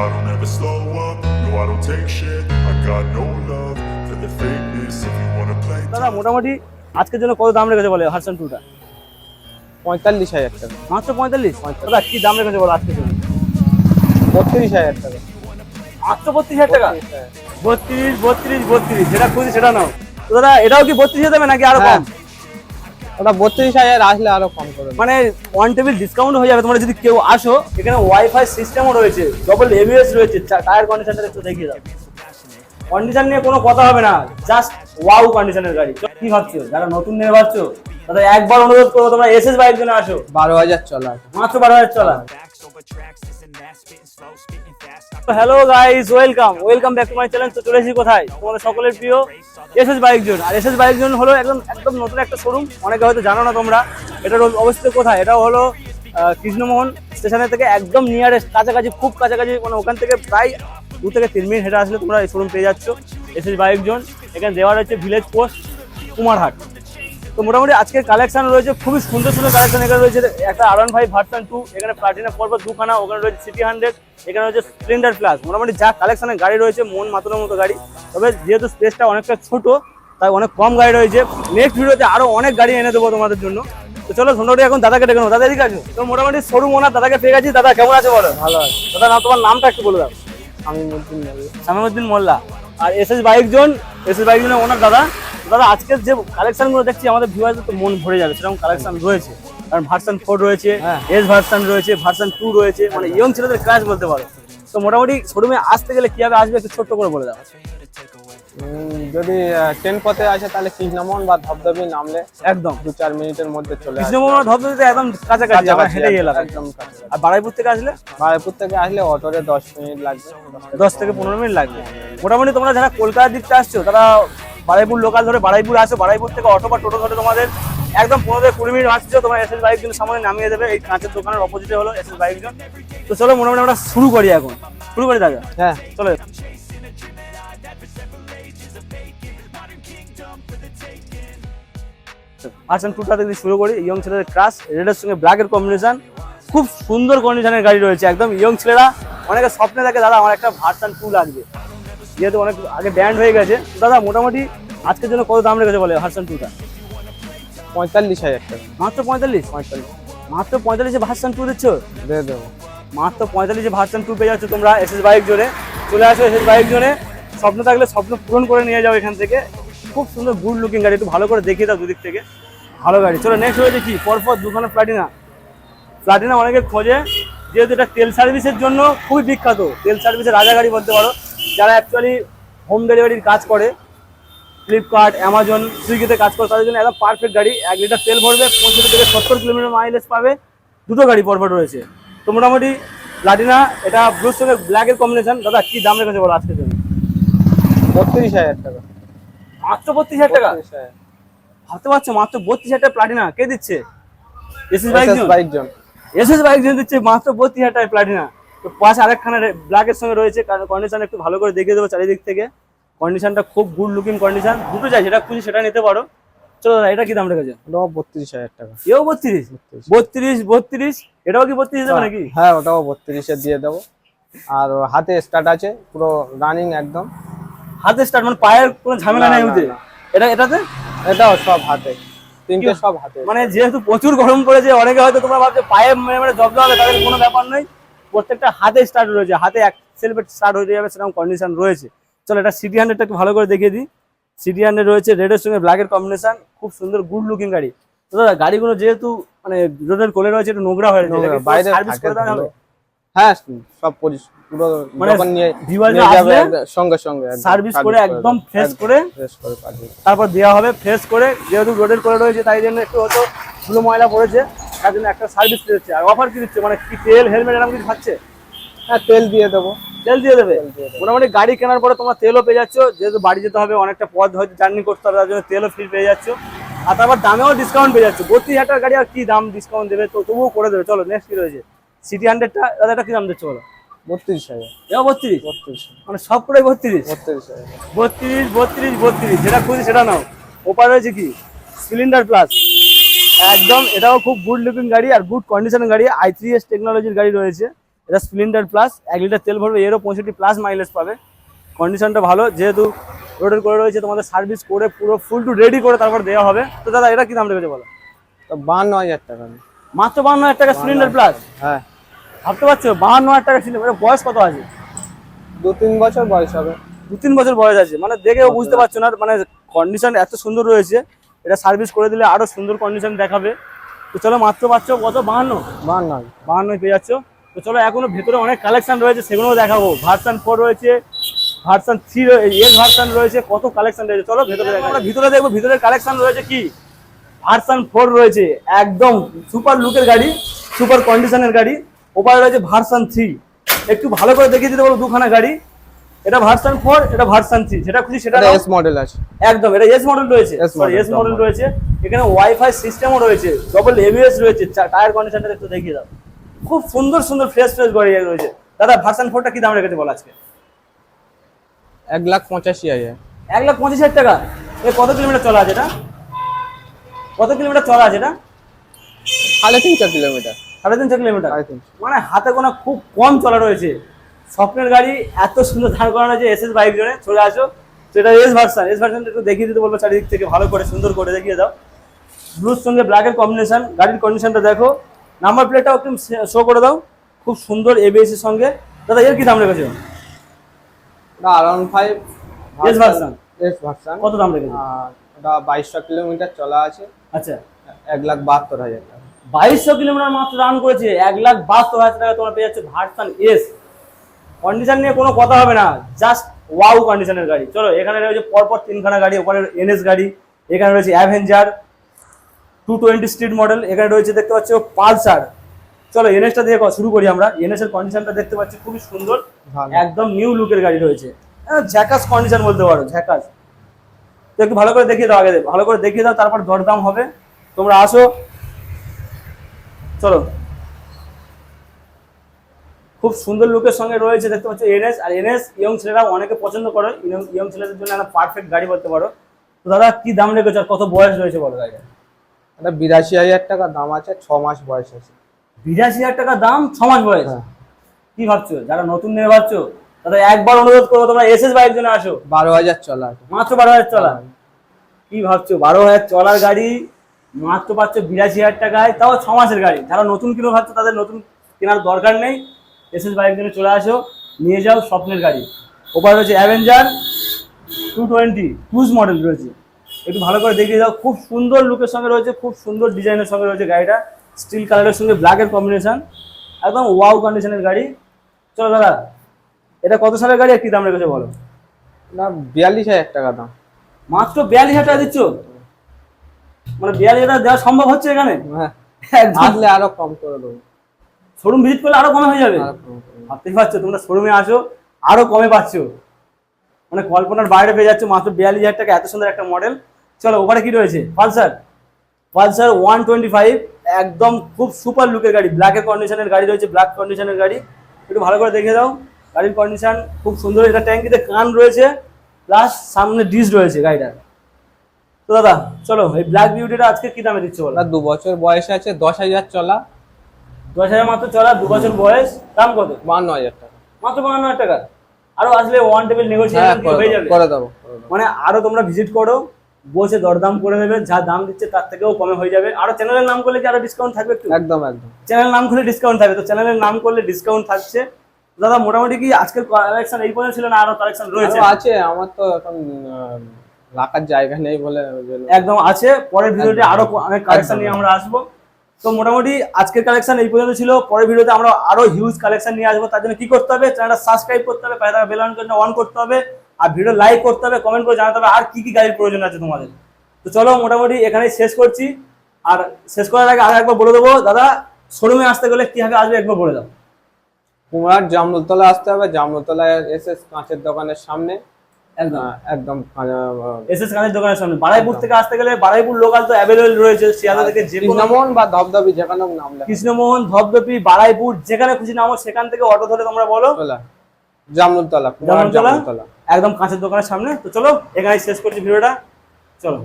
I don't ever slow up, no I don't take shit. I got no love for the fakeness. If you wanna play দাদা মোটামুটি আজকের জন্য কত দাম রেখেছে বলে হারসান টুটা পঁয়তাল্লিশ হাজার টাকা। মাত্র পঁয়তাল্লিশ? দাদা কি দাম রেখেছে বলো আজকের জন্য? বত্রিশ হাজার টাকা। মাত্র বত্রিশ হাজার টাকা? বত্রিশ বত্রিশ বত্রিশ যেটা খুঁজি সেটা নাও। তো দাদা এটাও কি বত্রিশ দেবে নাকি আরও হ্যাঁ। কম? ওটা বত্রিশ হাজার আসলে আরও কম করে মানে ওয়ান টেবিল ডিসকাউন্ট হয়ে যাবে। তোমরা যদি কেউ আসো এখানে ওয়াইফাই সিস্টেমও রয়েছে ডবল এবিএস রয়েছে টায়ার কন্ডিশনটা একটু দেখিয়ে দাও। কন্ডিশন নিয়ে কোনো কথা হবে না জাস্ট ওয়াও কন্ডিশনের গাড়ি। কি ভাবছ? যারা নতুন নিয়ে ভাবছ তাদের একবার অনুরোধ করব তোমরা এসএস বাইক জন্য আসো। বারো হাজার চলা মাত্র বারো হাজার চলা। Hello guys welcome welcome back to my channel তো চলে এসেছি কোথায়? তোমাদের সকলের প্রিয় এসএস বাইক জোন আর এসএস বাইক জোন হলো একদম একদম নতুন একটা শোরুম অনেকে হয়তো জানো না তোমরা। এটার অবস্থিত কোথায়? এটা হলো কৃষ্ণমোহন স্টেশনের থেকে একদম নিয়ারেস্ট কাছাকাছি, খুব কাছাকাছি মানে ওখান থেকে প্রায় দু থেকে তিন মিনিট হেঁটে আসলে তোমরা এই শোরুম পেয়ে যাচ্ছ। এসএস বাইক জোন এখানে দেওয়া রয়েছে ভিলেজ পোস্ট কুমারহাট। তো মোটামুটি আজকের কালেকশন রয়েছে খুবই সুন্দর সুন্দর কালেকশন এখানে রয়েছে একটা R one five version two এখানে প্লাটিনা পরপর দুখানা ওখানে রয়েছে সিটি হান্ড্রেড এখানে রয়েছে স্প্লেন্ডার প্লাস মোটামুটি যা কালেকশনের গাড়ি রয়েছে মন মাতানোর মতো গাড়ি। তবে যেহেতু স্পেসটা অনেকটা ছোট তাই অনেক কম গাড়ি রয়েছে। নেক্সট ভিডিওতে আরও অনেক গাড়ি এনে দেবো তোমাদের জন্য। তো চলো মোটামুটি এখন দাদাকে ডেকে নেব। দাদা এদিকে আছো তো মোটামুটি শোরুম ওনার দাদাকে পেয়ে গেছি। দাদা কেমন আছে বলো? ভালো আছে। দাদা না তোমার নামটা একটু বলে দাও। সামিমুদ্দিন মোল্লা। আর S S bike zone S S bike জোনের ওনার দাদা। দাদা আজকের যে কালেকশনগুলো দেখছি আমাদের ভিউয়ারদের তো মন ভরে যাবে। সেরকম কালেকশন রয়েছে। কারণ ভার্সন ফোর রয়েছে হ্যাঁ। এস ভার্সন রয়েছে ভার্সন টু রয়েছে মানে ইয়ং ছেলেদের ক্লাস বলতে পারো। তো মোটামুটি শোরুমে আসতে গেলে কীভাবে আসবে একটু ছোট্ট করে বলে দাও। যদি ট্রেন পথে আসে তাহলে কৃষ্ণমোহন বা ধবধবি নামলে একদম। দু চার মিনিটের মধ্যে চলে কৃষ্ণমোহন ধবধবিতে একদম কাছাকাছি আমরা হেঁটে গেলাম একদম আর বারাইপুর থেকে আসলে? বারাইপুর থেকে আসলে অটোরে দশ মিনিট লাগবে। দশ থেকে পনেরো মিনিট লাগবে। মোটামুটি তোমরা যারা কলকাতার দিকটা আসছো তারা বারাইপুর লোকাল ধরে বারাইপুর আসো বারাইপুর থেকে অটো বা টোটো ধরে তোমাদের একদম পনেরো থেকে কুড়ি মিনিট আসছো তোমার এস এস বাইক জন্য সামনে নামিয়ে দেবে। এই কাঁচের দোকানের অপোজিটে হলো এস এস বাইক জন। তো চলো মোটামুটি আমরা শুরু করি এখন। শুরু করি দাদা? হ্যাঁ। চলো। ভার্সন টুটা থেকে শুরু করি। ইয়ং ছেলেদের ক্রাশ রেডের সঙ্গে ব্ল্যাকের কম্বিনেশন খুব সুন্দর কন্ডিশনের গাড়ি রয়েছে একদম ইয়ং ছেলেরা। অনেকে স্বপ্নে থাকে দাদা আমার একটা ভার্সন টু লাগবে। যেহেতু অনেক আগে ব্যান্ড হয়ে গেছে। দাদা মোটামুটি আজকের জন্য কত দাম রেখেছে বলে ভার্সন টুটা পঁয়তাল্লিশ হাজার টাকা। মাত্র পঁয়তাল্লিশ? পঁয়তাল্লিশ। মাত্র পঁয়তাল্লিশে ভার্সন টু দিচ্ছ? দিয়ে দেবো মাত্র পঁয়তাল্লিশে ভার্সন টু পেয়ে যাচ্ছ তোমরা এস এস বাইক জোরে চলে আসো এস এস বাইক জোরে স্বপ্ন থাকলে স্বপ্ন পূরণ করে নিয়ে যাও এখান থেকে। খুব সুন্দর গুড লুকিং গাড়ি। একটু ভালো করে দেখিয়ে দাও দুদিক থেকে। ভালো গাড়ি। চলো নেক্সট হয়েছে কি পরপর দুখানা প্লাটিনা প্লাটিনা অনেকে খোঁজে। যেহেতু এটা তেল সার্ভিসের জন্য খুবই বিখ্যাত। তেল সার্ভিসের রাজা গাড়ি বলতে পারো। যারা অ্যাকচুয়ালি হোম ডেলিভারির কাজ করে ফ্লিপকার্ট অ্যামাজন সুইগিতে কাজ করে তাদের জন্য একদম পারফেক্ট গাড়ি। এক লিটার তেল ভরবে পঁয়ষট্টি থেকে সত্তর কিলোমিটার মাইলেজ পাবে দুটো গাড়ি পরপর রয়েছে। তো মোটামুটি প্লাটিনা এটা ব্লুর সঙ্গে ব্ল্যাকের কম্বিনেশন দাদা কি দাম রেখেছে বলো আজকের জন্য? বত্রিশ হাজার টাকা। মাত্র বত্রিশ হাজার টাকা? 32 ভাবতে পারছ মাত্র বত্রিশ হাজার টাকা প্লাটিনা কে দিচ্ছে? SS bike zone SS bike জন্য দিচ্ছে মাত্র বত্রিশ হাজার টাকা প্লাটিনা তো পাশে আরেকখানা ব্ল্যাকের সঙ্গে রয়েছে কারণ কন্ডিশন একটু ভালো করে দেখিয়ে দেবো চারিদিক থেকে। কন্ডিশনটা খুব গুড লুকিং কন্ডিশন দুটো চাই যেটা খুঁজি সেটা নিতে পারো। চলো দাদা এটা কি দাম রেখেছে? ওটাও বত্রিশ হাজার টাকা। এও বত্রিশ? বত্রিশ। বত্রিশ এটাও কি বত্রিশ দেবে নাকি? হ্যাঁ ওটাও বত্রিশে দিয়ে দেবো। আর হাতে স্টার্ট আছে পুরো রানিং একদম। হাতে স্টার্ট মানে পায়ের কোনো ঝামেলা নেই ওতে? এটা এটাতে? এটাও সব হাতে। তিনটে সব হাতে। মানে যেহেতু প্রচুর গরম পড়েছে অনেকে হয়তো তোমরা ভাবছ পায়ে মেরে মেরে জব্দ হবে তাদের কোনো ব্যাপার নেই প্রত্যেকটা হাতে স্টার্ট রয়েছে হাতে এক সেলফে স্টার্ট হয়ে যাবে সেরকম কন্ডিশন রয়েছে। চলো এটা সিটি হান্ড্রেডটা একটু ভালো করে দেখিয়ে দিই। সিটি হান্ড্রেড রয়েছে রেডের সঙ্গে ব্ল্যাকের কম্বিনেশন খুব সুন্দর গুড লুকিং গাড়ি। তো দাদা গাড়িগুলো যেহেতু মানে রোডের কোলে রয়েছে একটু নোংরা হয়ে বাইরে হ্যাঁ সব পুরো মানে সঙ্গে সঙ্গে সার্ভিস করে একদম ফ্রেশ করে তারপর দেওয়া হবে ফ্রেশ করে যেহেতু রোডের করে রয়েছে তাই জন্য একটু হয়তো ধুলো ময়লা পড়েছে। তার জন্য একটা সার্ভিস দিচ্ছে। আর অফার কি দিচ্ছে? মানে কি তেল হেলমেট এরকম কিছু খাচ্ছে হ্যাঁ তেল দিয়ে দেবো। তেল দিয়ে দেবে? মোটামুটি গাড়ি কেনার পরে তোমরা তেলও পেয়ে যাচ্ছ। যেহেতু বাড়ি যেতে হবে অনেকটা পথ হয়তো জার্নি করতে হবে তার জন্য তেলও ফ্রি পেয়ে যাচ্ছ। আর তারপর দামেও ডিসকাউন্ট পেয়ে যাচ্ছ। বত্রিশ হাজার গাড়ি আর কি দাম ডিসকাউন্ট দেবে? তো তবুও করে দেবে। চলো নেক্সট কি রয়েছে? সিটি হান্ড্রেডটা দাদা এটা কি দাম দিচ্ছে বলো? বত্রিশ হাজার। এও বত্রিশ? বত্রিশ মানে সব করে বত্রিশ? বত্রিশ হাজার। বত্রিশ বত্রিশ বত্রিশ। যেটা খুঁজি সেটা নাও। ওপার রয়েছে কি? সিলিন্ডার প্লাস একদম এটাও খুব গুড লুকিং গাড়ি আর গুড কন্ডিশনের গাড়ি। আই থ্রি এস টেকনোলজির গাড়ি রয়েছে। এটা স্প্লেন্ডার প্লাস এক লিটার তেল ভরবে এরও পঁয়ষট্টি প্লাস মাইলেজ পাবে। কন্ডিশনটা ভালো যেহেতু রোডের করে রয়েছে তোমাদের সার্ভিস করে পুরো ফুল টু রেডি করে তারপর দেওয়া হবে। তো দাদা এটা কি দাম রেখেছে বলো? তো বাহান্ন হাজার টাকা। মাত্র বাহান্ন হাজার টাকা স্প্লেন্ডার প্লাস হ্যাঁ। ভাবতে পারছ? বাহান্ন হাজার টাকা সিলিন্ডার বয়স কত আছে? দু তিন বছর বয়স হবে। দু তিন বছর বয়স আছে। মানে দেখেও বুঝতে পারছ না মানে কন্ডিশন এত সুন্দর রয়েছে। এটা সার্ভিস করে দিলে আরও সুন্দর কন্ডিশন দেখাবে। তো চলো মাত্র পাচ্ছ কত? বাহান্ন? বাহান্ন। বাহান্ন পেয়ে যাচ্ছ। তো চলো এখনও ভেতরে অনেক কালেকশন রয়েছে সেগুলোও দেখাবো। ভার্সান ফোর রয়েছে ভার্সান থ্রি এস ভার্সান রয়েছে কত কালেকশন রয়েছে? চলো ভেতরে দেখো। আমরা ভিতরে দেখব ভিতরে কালেকশন রয়েছে কি? ভার্সান ফোর রয়েছে একদম সুপার লুকের গাড়ি সুপার কন্ডিশনের গাড়ি। ওপারে রয়েছে ভার্সান থ্রি একটু ভালো করে দেখিয়ে দিতে বলো দুখানা গাড়ি। এটা ভার্সন ফোর এটা ভার্সান থ্রি যেটা খুশি সেটা এস মডেল আছে। একদম এটা এস মডেল রয়েছে। সরি এস মডেল রয়েছে। এখানে ওয়াইফাই সিস্টেমও রয়েছে ডবল এবিএস রয়েছে টায়ার কন্ডিশনটা একটু দেখিয়ে দাও। খুব সুন্দর সুন্দর ফ্রেশ ফ্রেশ গাড়ি রয়েছে। দাদা ভার্সন ফোরটা কি দাম রেখেছে বল আজকে? এক লাখ পঁচাশি হাজার। এক লাখ হাজার টাকা। এ কত কিলোমিটার চলা আছে এটা? কত কিলোমিটার চলা আছে এটা? সাড়ে তিনশো কিলোমিটার। সাড়ে তিনশো কিলোমিটার। মানে হাতে গোনা খুব কম চলা রয়েছে। স্বপ্নের গাড়ি এত সুন্দর দাঁড় করানো যে এস এস বাইক জোনে চলে আসো। তো এটা এস ভার্সান এস ভার্সানটা একটু দেখিয়ে দিতে বলব চারিদিক থেকে ভালো করে সুন্দর করে দেখিয়ে দাও। ব্লুর সঙ্গে ব্ল্যাকের কম্বিনেশন গাড়ির কন্ডিশনটা দেখো। নাম্বার প্লেটটাও একটু শো করে দাও খুব সুন্দর এবিএস এর সঙ্গে। দাদা এর কি দাম রেখেছো? R one five S version S version কত দাম রেখেছো? ওটা বাইশশো কিলোমিটার চলা আছে। আচ্ছা। এক লাখ বাহাত্তর হাজার টাকা। বাইশশো কিলোমিটার মাত্র রান করেছে এক লাখ বাহাত্তর হাজার টাকা তোমরা পেয়ে যাচ্ছে ভার্সান এস কন্ডিশন নিয়ে কোনো কথা হবে না জাস্ট ওয়াও কন্ডিশনের গাড়ি। চলো এখানে রয়েছে পরপর তিনখানা গাড়ি ওখানে এনএস গাড়ি এখানে রয়েছে Avenger two twenty street model এখানে রয়েছে দেখতে পাচ্ছ পালসার চলো এনএসটা দিয়ে শুরু করি আমরা। এনএস এর কন্ডিশনটা দেখতে পাচ্ছি খুবই সুন্দর একদম নিউ লুকের গাড়ি রয়েছে। ঝ্যাকাস কন্ডিশন বলতে পারো ঝ্যাকাস তো একটু ভালো করে দেখিয়ে দাও আগে ভালো করে দেখিয়ে দাও তারপর দরদাম হবে। তোমরা আসো। চলো। খুব সুন্দর লুকের সঙ্গে রয়েছে দেখতে পাচ্ছ এনএস আর এনএস ইয়ং ছেলেরা অনেকে পছন্দ করে ইয়ং ছেলেদের জন্য একটা পারফেক্ট গাড়ি বলতে পারো। তো দাদা কি দাম রেখেছো আর কত বয়স রয়েছে বলো গাড়িটা এটা বিরাশি হাজার টাকা দাম আছে ছ মাস বয়স আছে বিরাশি হাজার টাকা দাম ছ মাস বয়স? হ্যাঁ। কি ভাবছ? যারা নতুন নেবে ভাবছ দাদা একবার অনুরোধ করব তোমরা এস এস বাইক জন্য আসো। বারো হাজার চলা মাত্র বারো হাজার চলা। কি ভাবছ? বারো হাজার চলার গাড়ি মাত্র পাচ্ছ বিরাশি হাজার টাকায় তাও ছ মাসের গাড়ি। যারা নতুন কিনো ভাবছ তাদের নতুন কেনার দরকার নেই। এসএস বাইক জন্য চলে আসো নিয়ে যাও স্বপ্নের গাড়ি। ওপারে রয়েছে Avenger two twenty cruise model রয়েছে। একটু ভালো করে দেখিয়ে দাও খুব সুন্দর লুকের সঙ্গে রয়েছে খুব সুন্দর ডিজাইনের সঙ্গে রয়েছে গাড়িটা। স্টিল কালারের সঙ্গে ব্ল্যাকের কম্বিনেশন একদম ওয়াও কন্ডিশনের গাড়ি। চলো দাদা এটা কত সালের গাড়ি? আর কি দাম রেখেছে বলো। না বিয়াল্লিশ হাজার টাকা দাম। মাত্র বিয়াল্লিশ হাজার টাকা দিচ্ছ? মানে বিয়াল্লিশ হাজার দেওয়া সম্ভব হচ্ছে এখানে? হ্যাঁ আরও কম করে দেবো। শোরুম ভিজিট করলে আরও কমে হয়ে যাবে। ভাবতেই পারছ তোমরা শোরুমে আসো আরও কমে পাচ্ছ। মানে কল্পনার বাইরে পেয়ে যাচ্ছে মাত্র বিয়াল্লিশ হাজার টাকা এত সুন্দর একটা মডেল চলো ওখানে কি রয়েছে? Pulsar. Pulsar one twenty five একদম খুব সুপার লুকের গাড়ি। ব্ল্যাকের কন্ডিশনের গাড়ি রয়েছে ব্ল্যাক কন্ডিশনের গাড়ি। একটু ভালো করে দেখে দাও। গাড়ির কন্ডিশন খুব সুন্দর। এটা ট্যাঙ্কিতে কান রয়েছে প্লাস সামনে ডিস রয়েছে গাড়িটার তো দাদা চলো এই ব্ল্যাক বিউটিটা আজকে কি দামে দিচ্ছে বলো? দু বছর বয়সে আছে দশ হাজার চলা। দশ হাজার মাত্র চলা দু বছর বয়স দাম কত? বান্ন হাজার টাকা। মাত্র বাহান্ন হাজার টাকা। আরও আসলে ওয়ান টেবিল নেগোসিয়েশন হয়ে যাবে। করে দেবো মানে আরও তোমরা ভিজিট করো বসে দরদাম করে নেবে যা দাম দিচ্ছে তার থেকেও কমে হয়ে যাবে। আরও চ্যানেলের নাম করলে কি আরও ডিসকাউন্ট থাকবে একটু? একদম একদম। চ্যানেল নাম করলে ডিসকাউন্ট থাকবে। তো চ্যানেলের নাম করলে ডিসকাউন্ট থাকছে। দাদা মোটামুটি কি আজকের কালেকশন এই পর্যন্ত ছিল না আরও কালেকশন রয়েছে? আছে আমার তো এখন রাখার জায়গা নেই বলে একদম আছে। পরের ভিডিওতে আরও অনেক কালেকশন নিয়ে আমরা আসব। তো মোটামুটি আজকের কালেকশন এই পর্যন্ত ছিল। পরের ভিডিওতে আমরা আরও হিউজ কালেকশন নিয়ে আসব। তার জন্য কি করতে হবে? চ্যানেলটা সাবস্ক্রাইব করতে হবে, পাশে থাকা বেল অন করতে হবে। আর ভিডিও লাইক করতে হবে কমেন্ট করে জানাতে হবে আর কি কি গাড়ির প্রয়োজন আছে তোমাদের। তো চলো মোটামুটি এখানেই শেষ করছি। আর শেষ করার আগে আর একবার বলে দেবো, দাদা শোরুমে আসতে গেলে কীভাবে আসবে একবার বলে দাও। কুমার জামরুলতলা আসতে হবে। জামরুলতলায় এসে কাঁচের দোকানের সামনে। একদম। আহ, একদম এসএস এস এস দোকানের সামনে। বারাইপুর থেকে আসতে গেলে বারাইপুর লোকাল তো অ্যাভেলেবেল রয়েছে শিয়ালদা থেকে যে কৃষ্ণমোহন বা ধবধবি যেখানে নাম কৃষ্ণমোহন ধপধপি বারাইপুর যেখানে খুশি নামো সেখান থেকে অটো ধরে তোমরা বলো। জামরুলতলা? জামরুলতলা? একদম কাঁচের দোকানের সামনে। তো চলো এখানে শেষ করছি ভিডিওটা। চলো।